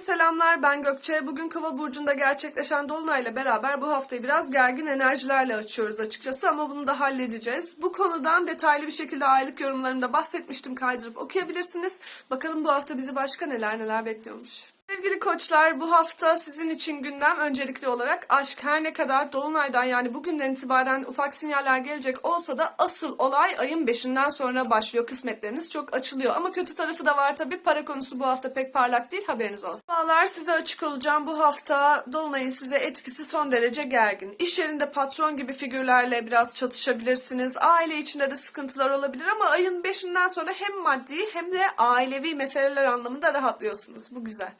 selamlar ben Gökçe. Bugün Kova burcunda gerçekleşen dolunayla beraber bu haftayı biraz gergin enerjilerle açıyoruz açıkçası ama bunu da halledeceğiz. Bu konudan detaylı bir şekilde aylık yorumlarımda bahsetmiştim. Kaydırıp okuyabilirsiniz. Bakalım bu hafta bizi başka neler neler bekliyormuş. Sevgili koçlar bu hafta sizin için gündem öncelikli olarak aşk her ne kadar dolunaydan yani bugünden itibaren ufak sinyaller gelecek olsa da asıl olay ayın 5'inden sonra başlıyor. Kısmetleriniz çok açılıyor ama kötü tarafı da var tabii. Para konusu bu hafta pek parlak değil haberiniz olsun. Bağlar size açık olacağım bu hafta dolunayın size etkisi son derece gergin. İş yerinde patron gibi figürlerle biraz çatışabilirsiniz. Aile içinde de sıkıntılar olabilir ama ayın 5'inden sonra hem maddi hem de ailevi meseleler anlamında rahatlıyorsunuz. Bu güzel.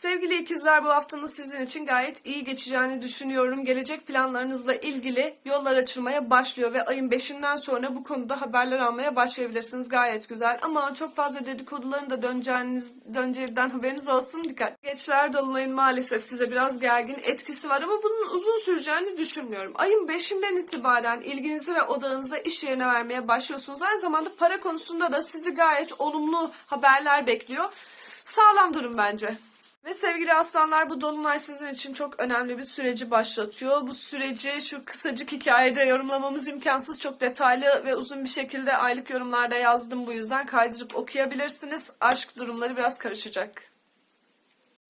Sevgili ikizler bu haftanın sizin için gayet iyi geçeceğini düşünüyorum. Gelecek planlarınızla ilgili yollar açılmaya başlıyor ve ayın 5'inden sonra bu konuda haberler almaya başlayabilirsiniz. Gayet güzel ama çok fazla dedikoduların da döneceğiniz, döneceğinden haberiniz olsun. Dikkat. Geçler Dolunay'ın maalesef size biraz gergin etkisi var ama bunun uzun süreceğini düşünmüyorum. Ayın 5'inden itibaren ilginizi ve odağınızı iş yerine vermeye başlıyorsunuz. Aynı zamanda para konusunda da sizi gayet olumlu haberler bekliyor. Sağlam durun bence. Ve sevgili aslanlar bu dolunay sizin için çok önemli bir süreci başlatıyor. Bu süreci şu kısacık hikayede yorumlamamız imkansız. Çok detaylı ve uzun bir şekilde aylık yorumlarda yazdım bu yüzden kaydırıp okuyabilirsiniz. Aşk durumları biraz karışacak.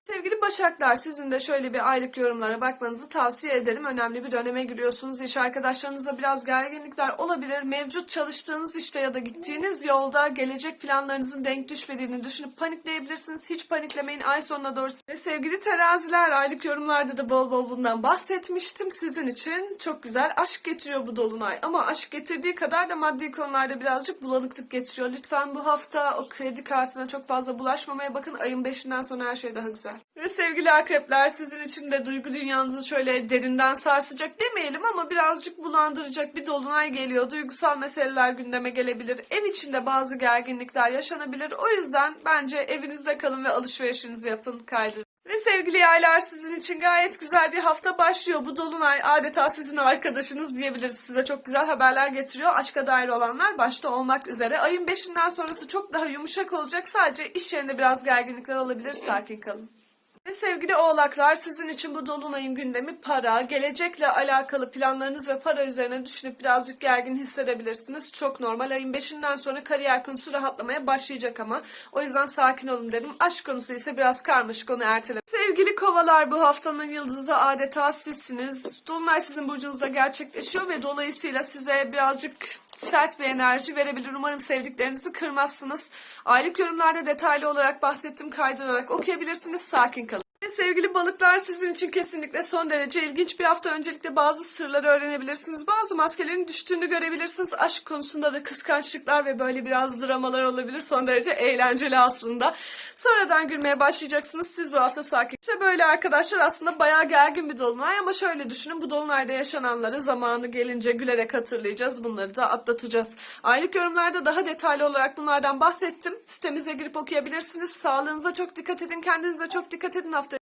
Sevgili Başaklar sizin de şöyle bir aylık yorumlara bakmanızı tavsiye ederim. Önemli bir döneme giriyorsunuz. İş arkadaşlarınızla biraz gerginlikler olabilir. Mevcut çalıştığınız işte ya da gittiğiniz yolda gelecek planlarınızın denk düşmediğini düşünüp panikleyebilirsiniz. Hiç paniklemeyin ay sonuna doğru. Ve sevgili teraziler aylık yorumlarda da bol bol bundan bahsetmiştim. Sizin için çok güzel aşk getiriyor bu dolunay. Ama aşk getirdiği kadar da maddi konularda birazcık bulanıklık getiriyor. Lütfen bu hafta o kredi kartına çok fazla bulaşmamaya bakın. Ayın 5'inden sonra her şey daha güzel. Ve sevgili akrepler sizin için de duygu dünyanızı şöyle derinden sarsacak demeyelim ama birazcık bulandıracak bir dolunay geliyor. Duygusal meseleler gündeme gelebilir. Ev içinde bazı gerginlikler yaşanabilir. O yüzden bence evinizde kalın ve alışverişinizi yapın kaydırın. Ve sevgili yaylar sizin için gayet güzel bir hafta başlıyor. Bu dolunay adeta sizin arkadaşınız diyebiliriz. Size çok güzel haberler getiriyor. Aşka dair olanlar başta olmak üzere. Ayın 5'inden sonrası çok daha yumuşak olacak. Sadece iş yerinde biraz gerginlikler olabilir. Sakin kalın. Ve sevgili oğlaklar sizin için bu dolunayın gündemi para, gelecekle alakalı planlarınız ve para üzerine düşünüp birazcık gergin hissedebilirsiniz. Çok normal ayın 5'inden sonra kariyer konusu rahatlamaya başlayacak ama o yüzden sakin olun dedim. Aşk konusu ise biraz karmaşık onu ertele. Sevgili kovalar bu haftanın yıldızı adeta sizsiniz. Dolunay sizin burcunuzda gerçekleşiyor ve dolayısıyla size birazcık sert bir enerji verebilir. Umarım sevdiklerinizi kırmazsınız. Aylık yorumlarda detaylı olarak bahsettim kaydırarak okuyabilirsiniz. Sakin kalın. Sevgili balıklar sizin için kesinlikle son derece ilginç bir hafta. Öncelikle bazı sırları öğrenebilirsiniz. Bazı maskelerin düştüğünü görebilirsiniz. Aşk konusunda da kıskançlıklar ve böyle biraz dramalar olabilir. Son derece eğlenceli aslında. Sonradan gülmeye başlayacaksınız. Siz bu hafta sakin. İşte böyle arkadaşlar aslında bayağı gergin bir dolunay ama şöyle düşünün. Bu dolunayda yaşananları zamanı gelince gülerek hatırlayacağız. Bunları da atlatacağız. Aylık yorumlarda daha detaylı olarak bunlardan bahsettim. Sitemize girip okuyabilirsiniz. Sağlığınıza çok dikkat edin. Kendinize çok dikkat edin. Hafta